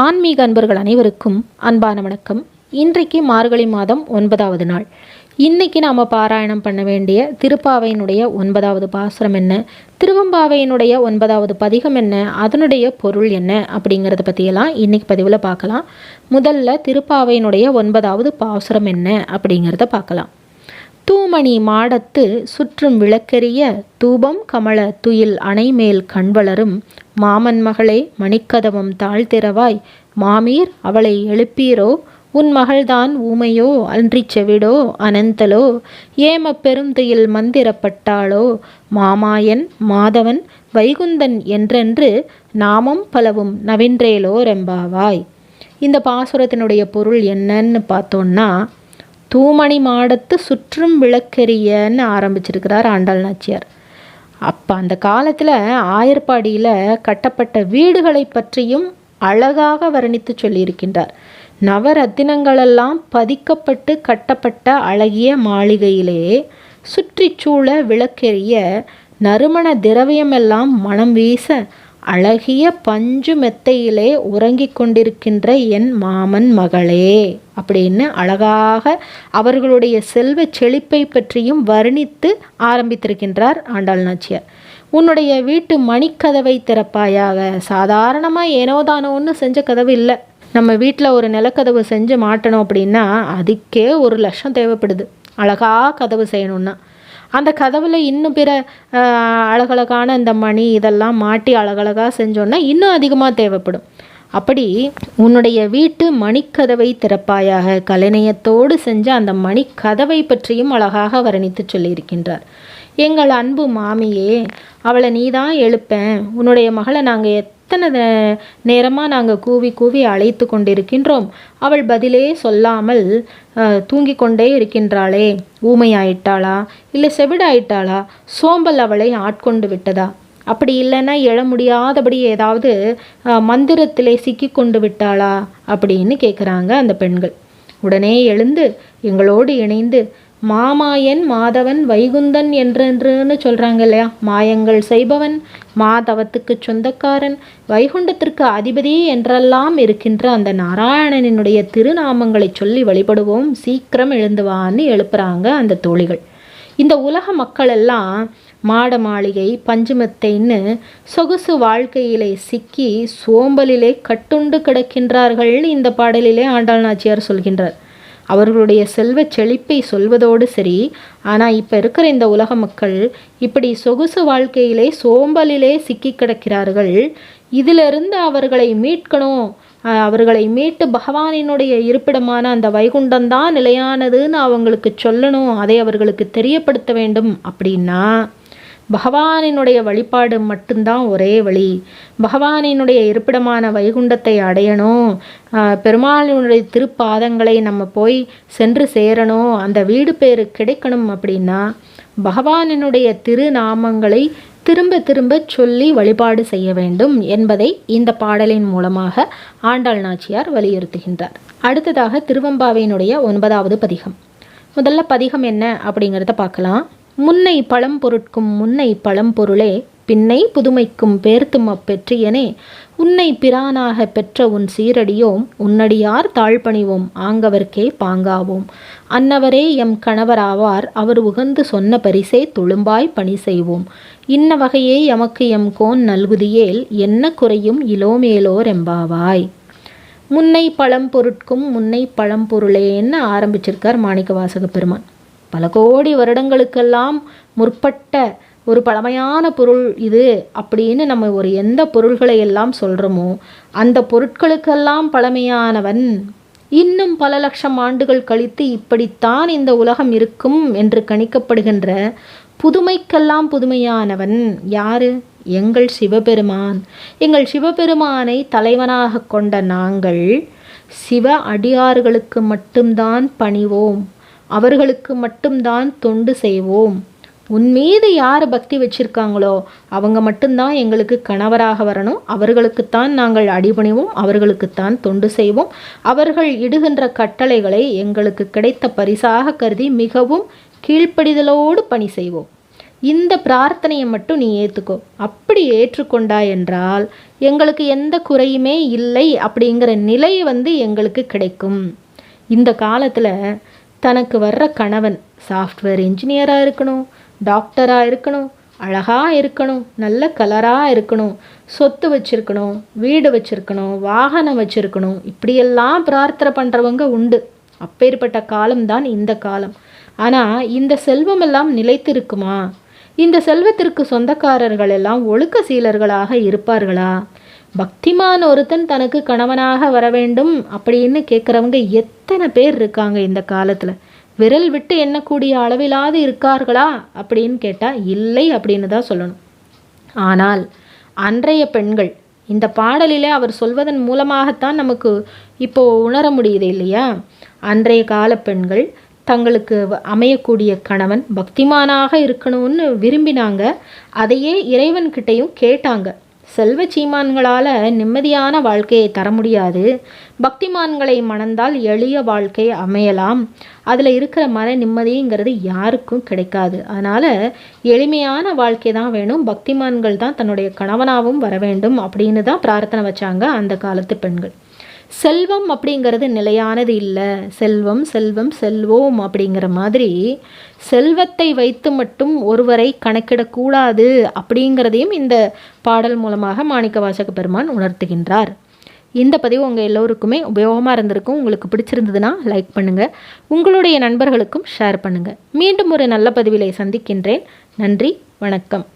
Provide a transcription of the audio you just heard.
ஆன்மீக அன்பர்கள் அனைவருக்கும் அன்பான வணக்கம். இன்றைக்கு மார்கழி மாதம் ஒன்பதாவது நாள். இன்னைக்கு நாம் பாராயணம் பண்ண வேண்டிய திருப்பாவையினுடைய ஒன்பதாவது பாசுரம் என்ன? திருவம்பாவையினுடைய ஒன்பதாவது பதிகம் என்ன? அதனுடைய பொருள் என்ன? அப்படிங்கிறத பற்றியெல்லாம் இன்னைக்கு பதிவில் பார்க்கலாம். முதல்ல திருப்பாவையினுடைய ஒன்பதாவது பாசுரம் என்ன? அப்படிங்கிறத பார்க்கலாம். தூமணி மாடத்து சுற்றும் விளக்கெரிய தூபம் கமல துயில் அணைமேல் கண்வளரும் மாமன் மகளே மணிக்கதவம் தாழ்த்திரவாய் மாமீர் அவளை எழுப்பீரோ? உன் மகள்தான் ஊமையோ? அன்றி செவிடோ? அனந்தலோ? ஏம பெருந்துயில் மந்திரப்பட்டாளோ? மாமாயன் மாதவன் வைகுந்தன் என்றென்று நாமம் பலவும் நவின்றேலோ ரெம்பாவாய் இந்த பாசுரத்தினுடைய பொருள் என்னன்னு பார்த்தோன்னா தூமணி மாடத்து சுற்றும் விளக்கெரியன்னு ஆரம்பிச்சிருக்கிறார் ஆண்டாள் நாச்சியார். அப்போ அந்த காலத்தில் ஆயர்பாடியில் கட்டப்பட்ட வீடுகளை பற்றியும் அழகாக வர்ணித்து சொல்லியிருக்கின்றார். நவரத்தினங்களெல்லாம் பதிக்கப்பட்டு கட்டப்பட்ட அழகிய மாளிகையிலே சுற்றிச்சூழ விளக்கெரிய நறுமண திரவியமெல்லாம் மனம் வீச அழகிய பஞ்சு மெத்தையிலே உறங்கிக் கொண்டிருக்கின்ற என் மாமன் மகளே அப்படின்னு அழகாக அவர்களுடைய செல்வ செழிப்பை பற்றியும் வர்ணித்து ஆரம்பித்திருக்கின்றார் ஆண்டாள் நாச்சியார். உன்னுடைய வீட்டு மணிக்கதவை திறப்பாயாக. சாதாரணமாக ஏனோ தானோன்னு செஞ்ச கதவு இல்லை. நம்ம வீட்டில் ஒரு நிலக்கதவு செஞ்சு மாட்டணும் அப்படின்னா அதுக்கே ஒரு லட்சம் தேவைப்படுது. அழகாக கதவு செய்யணுன்னா அந்த கதவில் இன்னும் பிற அழகழகான இந்த மணி இதெல்லாம் மாட்டி அழகழகாக செஞ்சோன்னா இன்னும் அதிகமாக தேவைப்படும். அப்படி உன்னுடைய வீட்டு மணிக்கதவை திறப்பாயாக கலைநயத்தோடு செஞ்ச அந்த மணிக்கதவை பற்றியும் அழகாக வர்ணித்து சொல்லியிருக்கின்றார். எங்கள் அன்பு மாமியே அவளை நீ தான் எழுப்பேன். உன்னுடைய மகளை நாங்கள் எத்தனை நேரமாக நாங்கள் கூவி கூவி அழைத்து கொண்டிருக்கின்றோம்? அவள் பதிலே சொல்லாமல் தூங்கிக் கொண்டே இருக்கின்றாளே. ஊமையாயிட்டாளா? இல்லை செவிடாயிட்டாளா? சோம்பல் அவளை ஆட்கொண்டு விட்டதா? அப்படி இல்லைன்னா எழ முடியாதபடி ஏதாவது மந்திரத்திலே சிக்கி கொண்டு விட்டாளா? அப்படின்னு கேட்குறாங்க அந்த பெண்கள். உடனே எழுந்து எங்களோடு இணைந்து மாமாயன் மாதவன் வைகுந்தன் என்றென்றுன்னு சொல்கிறாங்க இல்லையா மாயங்கள் செய்பவன் மாதவத்துக்கு சொந்தக்காரன் வைகுண்டத்திற்கு அதிபதி என்றெல்லாம் இருக்கின்ற அந்த நாராயணனினுடைய திருநாமங்களை சொல்லி வழிபடுவோம். சீக்கிரம் எழுந்துவான்னு எழுப்புறாங்க அந்த தோழிகள். இந்த உலக மக்கள் எல்லாம் மாட மாளிகை பஞ்சுமத்தைன்னு சொகுசு வாழ்க்கையிலே சிக்கி சோம்பலிலே கட்டுண்டு கிடக்கின்றார்கள் இந்த பாடலிலே ஆண்டாள் நாச்சியார் சொல்கின்றார். அவர்களுடைய செல்வ செழிப்பை சொல்வதோடு சரி. ஆனால் இப்போ இருக்கிற இந்த உலக மக்கள் இப்படி சொகுசு வாழ்க்கையிலே சோம்பலிலே சிக்கி கிடக்கிறார்கள். இதிலிருந்து அவர்களை மீட்கணும். அவர்களை மீட்டு பகவானினுடைய இருப்பிடமான அந்த வைகுண்டம்தான் நிலையானதுன்னு அவங்களுக்கு சொல்லணும். அதை அவர்களுக்கு தெரியப்படுத்த வேண்டும். அப்படின்னா பகவானினுடைய வழிபாடு மட்டும்தான் ஒரே வழி. பகவானினுடைய இருப்பிடமான வைகுண்டத்தை அடையணும். பெருமாளினுடைய திருப்பாதங்களை நம்ம போய் சென்று சேரணும். அந்த வீடு பேரு கிடைக்கணும் அப்படின்னா பகவானினுடைய திருநாமங்களை திரும்ப திரும்ப சொல்லி வழிபாடு செய்ய வேண்டும் என்பதை இந்த பாடலின் மூலமாக ஆண்டாள் நாச்சியார் வலியுறுத்துகின்றார். அடுத்ததாக திருவம்பாவையினுடைய ஒன்பதாவது பதிகம். முதல்ல பதிகம் என்ன அப்படிங்கிறத பார்க்கலாம். முன்னை பழம் பொருட்கும் முன்னை பழம் பொருளே பின்னை புதுமைக்கும் பேர்த்தும் அப்பெற்றியனே. உன்னை பிரானாக பெற்ற உன் சீரடியோம் உன்னடியார் தாழ்பணிவோம் ஆங்கவர்க்கே பாங்காவோம். அன்னவரே எம் கணவராவார் அவர் உகந்து சொன்ன பரிசே துளும்பாய் பணி செய்வோம். இன்ன வகையே எமக்கு எம் கோன் நல்குதியேல் என்ன குறையும் இலோமேலோர் எம்பாவாய். முன்னை பழம்பொருட்கும் முன்னை பழம்பொருளேன்னு ஆரம்பிச்சிருக்கார் மாணிக்க வாசக பெருமான். பல கோடி வருடங்களுக்கெல்லாம் முற்பட்ட ஒரு பழமையான பொருள் இது அப்படின்னு நம்ம ஒரு எந்த பொருள்களை எல்லாம் சொல்கிறோமோ அந்த பொருட்களுக்கெல்லாம் பழமையானவன். இன்னும் பல லட்சம் ஆண்டுகள் கழித்து இப்படித்தான் இந்த உலகம் இருக்கும் என்று கணிக்கப்படுகின்ற புதுமைக்கெல்லாம் புதுமையானவன் யாரு? எங்கள் சிவபெருமான். எங்கள் சிவபெருமானை தலைவனாக கொண்ட நாங்கள் சிவ அடியார்களுக்கு மட்டும்தான் பணிவோம். அவர்களுக்கு மட்டும்தான் தொண்டு செய்வோம். உன் மீது யார் பக்தி வச்சிருக்காங்களோ அவங்க மட்டும்தான் எங்களுக்கு கணவராக வரணும். அவர்களுக்குத்தான் நாங்கள் அடிபணிவோம். அவர்களுக்குத்தான் தொண்டு செய்வோம். அவர்கள் இடுகின்ற கட்டளைகளை எங்களுக்கு கிடைத்த பரிசாக கருதி மிகவும் கீழ்ப்படிதலோடு பணி செய்வோம். இந்த பிரார்த்தனையை மட்டும் நீ ஏற்றுக்கோ அப்படி ஏற்றுக்கொண்டா என்றால் எங்களுக்கு எந்த குறையுமே இல்லை அப்படிங்கிற நிலை வந்து எங்களுக்கு கிடைக்கும். இந்த காலத்தில் தனக்கு வர்ற கணவன் சாஃப்ட்வேர் இன்ஜினியராக இருக்கணும் டாக்டராக இருக்கணும் அழகாக இருக்கணும் நல்ல கலராக இருக்கணும் சொத்து வச்சுருக்கணும் வீடு வச்சுருக்கணும் வாகனம் வச்சுருக்கணும் இப்படியெல்லாம் பிரார்த்தனை பண்ணுறவங்க உண்டு. அப்பேற்பட்ட காலம்தான் இந்த காலம். ஆனால் இந்த செல்வம் எல்லாம் நிலைத்திருக்குமா? இந்த செல்வத்திற்கு சொந்தக்காரர்கள் எல்லாம் ஒழுக்க சீலர்களாக இருப்பார்களா? பக்திமான் ஒருத்தன் தனக்கு கணவனாக வர வேண்டும் அப்படின்னு கேட்குறவங்க எத்தனை பேர் இருக்காங்க இந்த காலத்தில்? விரல் விட்டு எண்ணக்கூடிய அளவிலாவது இருக்கார்களா அப்படின்னு கேட்டால் இல்லை அப்படின்னு தான் சொல்லணும். ஆனால் அன்றைய பெண்கள் இந்த பாடலிலே அவர் சொல்வதன் மூலமாகத்தான் நமக்கு இப்போ உணர முடியுது இல்லையா? அன்றைய கால பெண்கள் தங்களுக்கு அமையக்கூடிய கணவன் பக்திமானாக இருக்கணும்னு விரும்பினாங்க. அதையே இறைவன்கிட்டையும் கேட்டாங்க. செல்வ சீமான்களால் நிம்மதியான வாழ்க்கையை தர முடியாது. பக்திமான்களை மணந்தால் எளிய வாழ்க்கை அமையலாம். அதில் இருக்கிற மன நிம்மதிங்கிறது யாருக்கும் கிடைக்காது. அதனால் எளிமையான வாழ்க்கை தான் வேணும். பக்திமான்கள் தான் தன்னுடைய கணவனாகவும் வர வேண்டும் அப்படின்னு தான் பிரார்த்தனை வச்சாங்க அந்த காலத்து பெண்கள். செல்வம் அப்படிங்கிறது நிலையானது இல்லை. செல்வம் செல்வம் செல்வோம் அப்படிங்கிற மாதிரி செல்வத்தை வைத்து மட்டும் ஒருவரை கணக்கிடக்கூடாது அப்படிங்கிறதையும் இந்த பாடல் மூலமாக மாணிக்க வாசக பெருமான் உணர்த்துகின்றார். இந்த பதிவு உங்கள் எல்லோருக்குமே உபயோகமாக இருந்திருக்கும். உங்களுக்கு பிடிச்சிருந்ததுன்னா லைக் பண்ணுங்கள் உங்களுடைய நண்பர்களுக்கும் ஷேர் பண்ணுங்கள் மீண்டும் ஒரு நல்ல பதிவிலை சந்திக்கின்றேன். நன்றி வணக்கம்.